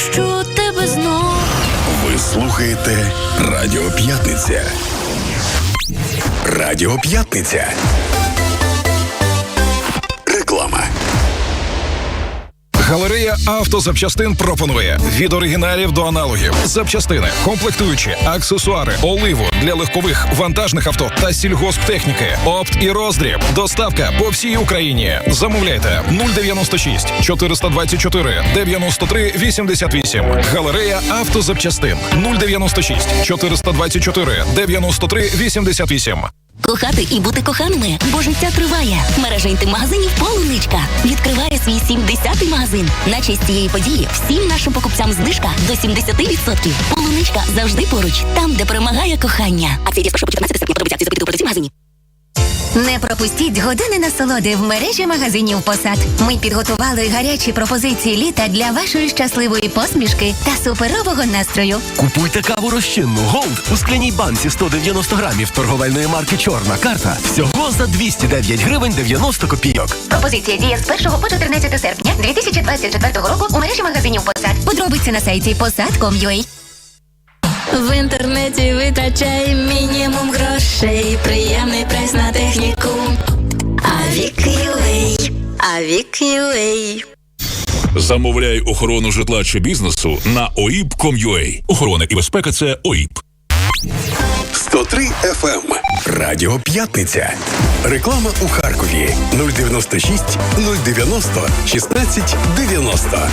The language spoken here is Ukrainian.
відпущу тебе знов. Ви слухаєте Радіо П'ятниця. Радіо П'ятниця. Галерея автозапчастин пропонує від оригіналів до аналогів, запчастини, комплектуючі, аксесуари, оливу для легкових вантажних авто та сільгосптехніки, опт і роздріб. Доставка по всій Україні. Замовляйте 096 424 93 88. Галерея автозапчастин 096 424 93 88. Кохати і бути коханими, бо життя триває. Мережа інтим-магазинів Полуничка відкриває свій 70-й магазин. На честь цієї події всім нашим покупцям знижка до 70%. Полуничка завжди поруч, там, де перемагає кохання. А діє з 1 по 14 серпня. Подробиці акції запиту продавців магазині. Не пропустіть години насолоди в мережі магазинів посад. Ми підготували гарячі пропозиції літа для вашої щасливої посмішки та суперового настрою. Купуйте каву розчинну Голд у скляній банці 190 грамів торговельної марки Чорна карта. Всього за 209 гривень 90 копійок. Пропозиція діє з 1 по 14 серпня 2024 року у мережі магазинів посад. Подробиці на сайті посад.com.ua. В інтернеті витрачай мінімум грошей. Приємний Авік.ua Замовляй охорону житла чи бізнесу на oip.com.ua. Охорона і безпека це ОІП. 103 FM. Радіо П'ятниця. Реклама у Харкові 096 090 16 90.